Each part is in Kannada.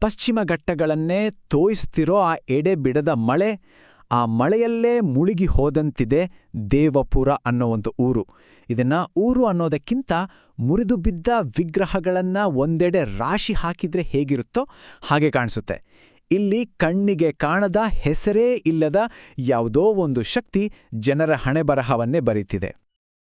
ಪಶ್ಚಿಮ ಘಟ್ಟಗಳನ್ನೇ ತೋಯಿಸ್ತಿರೋ ಆ ಎಡೆಬಿಡದ ಮಳೆ ಆ ಮಳೆಯಲ್ಲೇ ಮುಳುಗಿ ಹೋದಂತಿದೆ ದೇವಪುರ ಅನ್ನೋ ಒಂದು ಊರು. ಇದನ್ನ ಊರು ಅನ್ನೋದಕ್ಕಿಂತ ಮುರಿದು ಬಿದ್ದ ವಿಗ್ರಹಗಳನ್ನ ಒಂದೆಡೆ ರಾಶಿ ಹಾಕಿದ್ರೆ ಹೇಗಿರುತ್ತೋ ಹಾಗೆ ಕಾಣಿಸುತ್ತೆ. ಇಲ್ಲಿ ಕಣ್ಣಿಗೆ ಕಾಣದ ಹೆಸರೇ ಇಲ್ಲದ ಯಾವುದೋ ಒಂದು ಶಕ್ತಿ ಜನರ ಹಣೆಬರಹವನ್ನೇ ಬರೀತಿದೆ.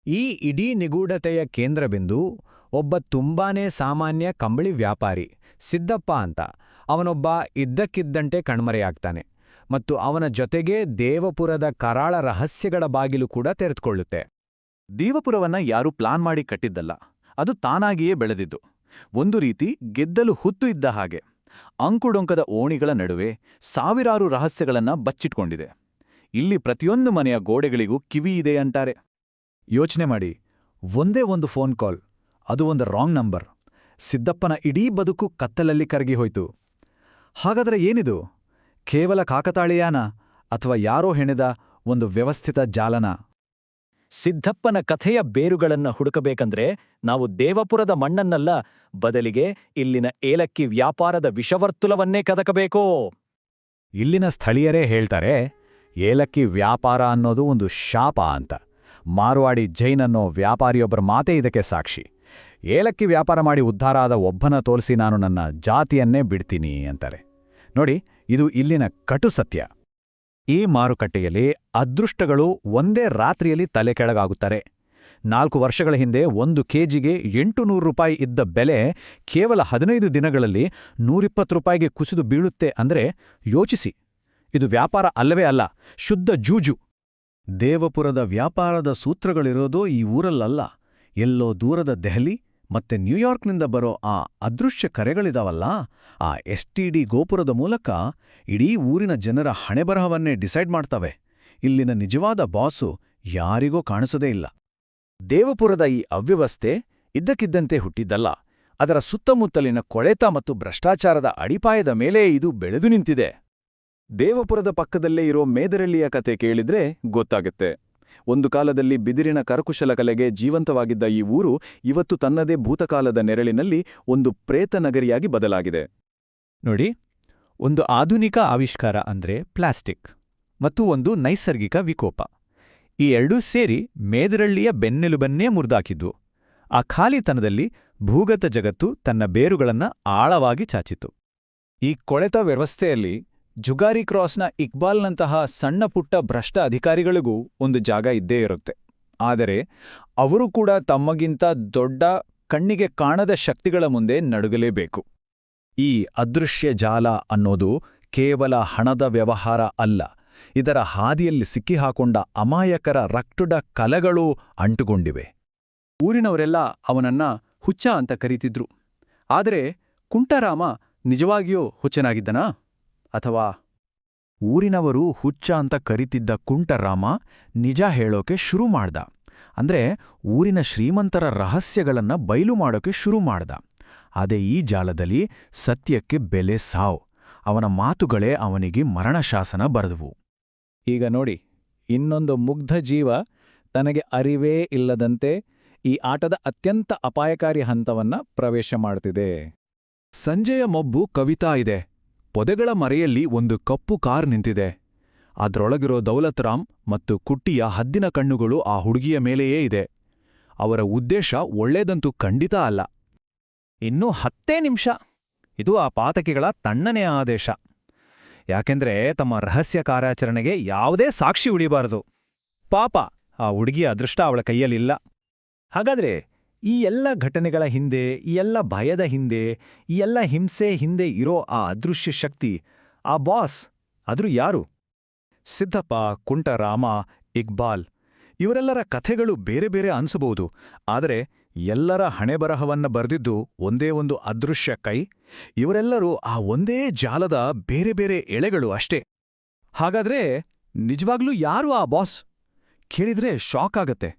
ಈ ಇಡೀ ನಿಗೂಢತೆಯ ಕೇಂದ್ರಬಿಂದು ಒಬ್ಬ ತುಂಬಾನೇ ಸಾಮಾನ್ಯ ಕಂಬಳಿ ವ್ಯಾಪಾರಿ, ಸಿದ್ದಪ್ಪ ಅಂತ. ಅವನೊಬ್ಬ ಇದ್ದಕ್ಕಿದ್ದಂತೆ ಕಣ್ಮರೆಯಾಗ್ತಾನೆ ಮತ್ತು ಅವನ ಜೊತೆಗೆ ದೇವಪುರದ ಕರಾಳ ರಹಸ್ಯಗಳ ಬಾಗಿಲು ಕೂಡ ತೆರೆದುಕೊಳ್ಳುತ್ತೆ. ದೇವಪುರವನ್ನ ಯಾರೂ ಪ್ಲಾನ್ ಮಾಡಿ ಕಟ್ಟಿದ್ದಲ್ಲ, ಅದು ತಾನಾಗಿಯೇ ಬೆಳೆದಿದ್ದು. ಒಂದು ರೀತಿ ಗೆದ್ದಲು ಹುತ್ತು ಇದ್ದ ಹಾಗೆ. ಅಂಕುಡೊಂಕದ ಓಣಿಗಳ ನಡುವೆ ಸಾವಿರಾರು ರಹಸ್ಯಗಳನ್ನ ಬಚ್ಚಿಟ್ಕೊಂಡಿದೆ. ಇಲ್ಲಿ ಪ್ರತಿಯೊಂದು ಮನೆಯ ಗೋಡೆಗಳಿಗೂ ಕಿವಿ ಇದೆ ಅಂತಾರೆ. ಯೋಚನೆ ಮಾಡಿ, ಒಂದೇ ಒಂದು ಫೋನ್ ಕಾಲ್. ಅದು ಒಂದು ರಾಂಗ್ ನಂಬರ್ ಸಿದ್ದಪ್ಪನ ಇಡೀ ಬದುಕು ಕತ್ತಲಲ್ಲಿ ಕರಗಿ ಹೋಯ್ತು. ಹಾಗಾದ್ರೆ ಏನಿದು? ಕೇವಲ ಕಾಕತಾಳೀಯಾನ ಅಥವಾ ಯಾರೋ ಹೆಣೆದ ಒಂದು ವ್ಯವಸ್ಥಿತ ಜಾಲನ? ಸಿದ್ದಪ್ಪನ ಕಥೆಯ ಬೇರುಗಳನ್ನ ಹುಡುಕಬೇಕಂದ್ರೆ ನಾವು ದೇವಪುರದ ಮಣ್ಣನ್ನಲ್ಲ, ಬದಲಿಗೆ ಇಲ್ಲಿನ ಏಲಕ್ಕಿ ವ್ಯಾಪಾರದ ವಿಷವರ್ತುಲವನ್ನೇ ಕದಕಬೇಕೋ. ಇಲ್ಲಿನ ಸ್ಥಳೀಯರೇ ಹೇಳ್ತಾರೆ, ಏಲಕ್ಕಿ ವ್ಯಾಪಾರ ಅನ್ನೋದು ಒಂದು ಶಾಪ ಅಂತ. ಮಾರ್ವಾಡಿ ಜೈನ್ ಅನ್ನೋ ವ್ಯಾಪಾರಿಯೊಬ್ಬರ ಮಾತೇ ಇದಕ್ಕೆ ಸಾಕ್ಷಿ. ಏಲಕ್ಕಿ ವ್ಯಾಪಾರ ಮಾಡಿ ಉದ್ಧಾರ ಆದ ಒಬ್ಬನ ತೋರಿಸಿ ನಾನು ನನ್ನ ಜಾತಿಯನ್ನೇ ಬಿಡ್ತೀನಿ ಅಂತಾರೆ. ನೋಡಿ, ಇದು ಇಲ್ಲಿನ ಕಟು ಸತ್ಯ. ಈ ಮಾರುಕಟ್ಟೆಯಲ್ಲಿ ಅದೃಷ್ಟಗಳು ಒಂದೇ ರಾತ್ರಿಯಲ್ಲಿ ತಲೆ ಕೆಳಗಾಗುತ್ತಾರೆ. ನಾಲ್ಕು ವರ್ಷಗಳ ಹಿಂದೆ ಒಂದು ಕೆಜಿಗೆ ಎಂಟು ನೂರು ರೂಪಾಯಿ ಇದ್ದ ಬೆಲೆ ಕೇವಲ ಹದಿನೈದು ದಿನಗಳಲ್ಲಿ ನೂರಿಪ್ಪತ್ತು ರೂಪಾಯಿಗೆ ಕುಸಿದು ಬೀಳುತ್ತೆ ಅಂದರೆ ಯೋಚಿಸಿ. ಇದು ವ್ಯಾಪಾರ ಅಲ್ಲವೇ ಅಲ್ಲ, ಶುದ್ಧ ಜೂಜು. ದೇವಪುರದ ವ್ಯಾಪಾರದ ಸೂತ್ರಗಳಿರೋದು ಈ ಊರಲ್ಲಲ್ಲ, ಎಲ್ಲೋ ದೂರದ ದೆಹಲಿ ಮತ್ತೆ ನ್ಯೂಯಾರ್ಕ್ನಿಂದ ಬರೋ ಆ ಅದೃಶ್ಯ ಕರೆಗಳಿದಾವಲ್ಲ, ಆ ಎಸ್ಟಿಡಿ ಗೋಪುರದ ಮೂಲಕ ಇಡೀ ಊರಿನ ಜನರ ಹಣೆಬರಹವನ್ನೇ ಡಿಸೈಡ್ ಮಾಡ್ತವೆ. ಇಲ್ಲಿನ ನಿಜವಾದ ಬಾಸು ಯಾರಿಗೂ ಕಾಣಿಸದೇ ಇಲ್ಲ. ದೇವಪುರದ ಈ ಅವ್ಯವಸ್ಥೆ ಇದ್ದಕ್ಕಿದ್ದಂತೆ ಹುಟ್ಟಿದ್ದಲ್ಲ. ಅದರ ಸುತ್ತಮುತ್ತಲಿನ ಕೊಳೆತ ಮತ್ತು ಭ್ರಷ್ಟಾಚಾರದ ಅಡಿಪಾಯದ ಮೇಲೆ ಇದು ಬೆಳೆದು ನಿಂತಿದೆ. ದೇವಪುರದ ಪಕ್ಕದಲ್ಲೇ ಇರೋ ಮೇದರಳ್ಳಿಯ ಕತೆ ಕೇಳಿದ್ರೆ ಗೊತ್ತಾಗುತ್ತೆ. ಒಂದು ಕಾಲದಲ್ಲಿ ಬಿದಿರಿನ ಕರಕುಶಲ ಕಲೆಗೆ ಜೀವಂತವಾಗಿದ್ದ ಈ ಊರು ಇವತ್ತು ತನ್ನದೇ ಭೂತಕಾಲದ ನೆರಳಿನಲ್ಲಿ ಒಂದು ಪ್ರೇತ ನಗರಿಯಾಗಿ ಬದಲಾಗಿದೆ. ನೋಡಿ, ಒಂದು ಆಧುನಿಕ ಆವಿಷ್ಕಾರ ಅಂದ್ರೆ ಪ್ಲಾಸ್ಟಿಕ್ ಮತ್ತು ಒಂದು ನೈಸರ್ಗಿಕ ವಿಕೋಪ. ಈ ಎರಡೂ ಸೇರಿ ಮೇದರಳ್ಳಿಯ ಬೆನ್ನೆಲುಬನ್ನೇ ಮುರಿದಾಕಿದ್ವು ಆ ಖಾಲಿತನದಲ್ಲಿ ಭೂಗತ ಜಗತ್ತು ತನ್ನ ಬೇರುಗಳನ್ನ ಆಳವಾಗಿ ಚಾಚಿತು ಈ ಕೊಳೆತ ವ್ಯವಸ್ಥೆಯಲ್ಲಿ ಜುಗಾರಿ ಕ್ರಾಸ್ನ ಇಕ್ಬಾಲ್ನಂತಹ ಸಣ್ಣ ಪುಟ್ಟ ಭ್ರಷ್ಟ ಅಧಿಕಾರಿಗಳಿಗೂ ಒಂದು ಜಾಗ ಇದ್ದೇ ಇರುತ್ತೆ. ಆದರೆ ಅವರು ಕೂಡ ತಮ್ಮಗಿಂತ ದೊಡ್ಡ ಕಣ್ಣಿಗೆ ಕಾಣದ ಶಕ್ತಿಗಳ ಮುಂದೆ ನಡುಗಲೇಬೇಕು. ಈ ಅದೃಶ್ಯ ಜಾಲ ಅನ್ನೋದು ಕೇವಲ ಹಣದ ವ್ಯವಹಾರ ಅಲ್ಲ, ಇದರ ಹಾದಿಯಲ್ಲಿ ಸಿಕ್ಕಿಹಾಕೊಂಡ ಅಮಾಯಕರ ರಕ್ತುಡ ಕಲೆಗಳೂ ಅಂಟುಗೊಂಡಿವೆ ಊರಿನವರೆಲ್ಲ ಅವನನ್ನ ಹುಚ್ಚ ಅಂತ ಕರೀತಿದ್ರು. ಆದರೆ ಕುಂಟರಾಮ ನಿಜವಾಗಿಯೂ ಹುಚ್ಚನಾಗಿದ್ದನಾ? ಅಥವಾ ಊರಿನವರು ಹುಚ್ಚ ಅಂತ ಕರಿತಿದ್ದ ಕುಂಟರಾಮ ನಿಜ ಹೇಳೋಕೆ ಶುರು ಮಾಡ್ದ. ಅಂದ್ರೆ ಊರಿನ ಶ್ರೀಮಂತರ ರಹಸ್ಯಗಳನ್ನ ಬಯಲು ಮಾಡೋಕೆ ಶುರು ಮಾಡ್ದ. ಅದೇ ಈ ಜಾಲದಲ್ಲಿ ಸತ್ಯಕ್ಕೆ ಬೆಲೆ ಸಾವ್. ಅವನ ಮಾತುಗಳೇ ಅವನಿಗೆ ಮರಣಶಾಸನ ಬರೆದವು. ಈಗ ನೋಡಿ, ಇನ್ನೊಂದು ಮುಗ್ಧ ಜೀವ ತನಗೆ ಅರಿವೇ ಇಲ್ಲದಂತೆ ಈ ಆಟದ ಅತ್ಯಂತ ಅಪಾಯಕಾರಿ ಹಂತವನ್ನ ಪ್ರವೇಶ ಮಾಡುತ್ತಿದೆ ಸಂಜೆಯ ಮೊಬ್ಬು ಕವಿತಾ ಇದೆ. ಪೊದೆಗಳ ಮರೆಯಲ್ಲಿ ಒಂದು ಕಪ್ಪು ಕಾರ್ ನಿಂತಿದೆ. ಅದರೊಳಗಿರೋ ದೌಲತ್ ರಾಮ್ ಮತ್ತು ಕುಟ್ಟಿಯ ಹದ್ದಿನ ಕಣ್ಣುಗಳು ಆ ಹುಡುಗಿಯ ಮೇಲೆಯೇ ಇದೆ. ಅವರ ಉದ್ದೇಶ ಒಳ್ಳೇದಂತೂ ಖಂಡಿತ ಅಲ್ಲ. ಇನ್ನೂ ಹತ್ತೇ ನಿಮಿಷ. ಇದು ಆ ಪಾತಕಿಗಳ ತಣ್ಣನೆಯ ಆದೇಶ. ಯಾಕೆಂದ್ರೆ ತಮ್ಮ ರಹಸ್ಯ ಕಾರ್ಯಾಚರಣೆಗೆ ಯಾವುದೇ ಸಾಕ್ಷಿ ಉಳಿಬಾರದು. ಪಾಪ, ಆ ಹುಡುಗಿಯ ಅದೃಷ್ಟ ಅವಳ ಕೈಯಲ್ಲಿಲ್ಲ. ಹಾಗಾದ್ರೆ ಈ ಎಲ್ಲ ಘಟನೆಗಳ ಹಿಂದೆ, ಈ ಎಲ್ಲ ಭಯದ ಹಿಂದೆ, ಈ ಎಲ್ಲ ಹಿಂಸೆ ಹಿಂದೆ ಇರೋ ಆ ಅದೃಶ್ಯ ಶಕ್ತಿ, ಆ ಬಾಸ್ ಆದ್ರೂ ಯಾರು? ಸಿದ್ದಪ್ಪ ಕುಂಟರಾಮ, ಇಕ್ಬಾಲ್ ಇವರೆಲ್ಲರ ಕಥೆಗಳು ಬೇರೆ ಬೇರೆ ಅನಿಸಬಹುದು. ಆದರೆ ಎಲ್ಲರ ಹಣೆಬರಹವನ್ನ ಬರೆದಿದ್ದು ಒಂದೇ ಒಂದು ಅದೃಶ್ಯ ಕೈ, ಇವರೆಲ್ಲರೂ ಆ ಒಂದೇ ಜಾಲದ ಬೇರೆ ಬೇರೆ ಎಳೆಗಳು ಅಷ್ಟೇ. ಹಾಗಾದ್ರೆ ನಿಜವಾಗ್ಲೂ ಯಾರು ಆ ಬಾಸ್? ಕೇಳಿದ್ರೆ ಶಾಕ್ ಆಗತ್ತೆ.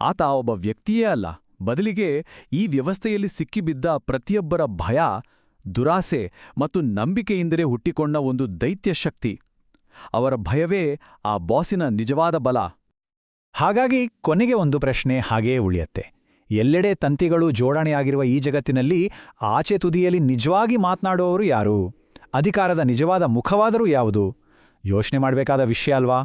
ಆತ ಒಬ್ಬ ವ್ಯಕ್ತಿಯೇ ಅಲ್ಲ. ಬದಲಿಗೆ ಈ ವ್ಯವಸ್ಥೆಯಲ್ಲಿ ಸಿಕ್ಕಿಬಿದ್ದ ಪ್ರತಿಯೊಬ್ಬರ ಭಯ, ದುರಾಸೆ ಮತ್ತು ನಂಬಿಕೆಯಿಂದಲೇ ಹುಟ್ಟಿಕೊಂಡ ಒಂದು ದೈತ್ಯ ಶಕ್ತಿ. ಅವರ ಭಯವೇ ಆ ಬಾಸಿನ ನಿಜವಾದ ಬಲ. ಹಾಗಾಗಿ ಕೊನೆಗೆ ಒಂದು ಪ್ರಶ್ನೆ ಹಾಗೇ ಉಳಿಯತ್ತೆ. ಎಲ್ಲೆಡೆ ತಂತಿಗಳು ಜೋಡಣೆಯಾಗಿರುವ ಈ ಜಗತ್ತಿನಲ್ಲಿ ಆಚೆ ತುದಿಯಲ್ಲಿ ನಿಜವಾಗಿ ಮಾತನಾಡುವವರು ಯಾರು? ಅಧಿಕಾರದ ನಿಜವಾದ ಮುಖವಾದರೂ ಯಾವುದು? ಯೋಚನೆ ಮಾಡಬೇಕಾದ ವಿಷಯ ಅಲ್ವಾ?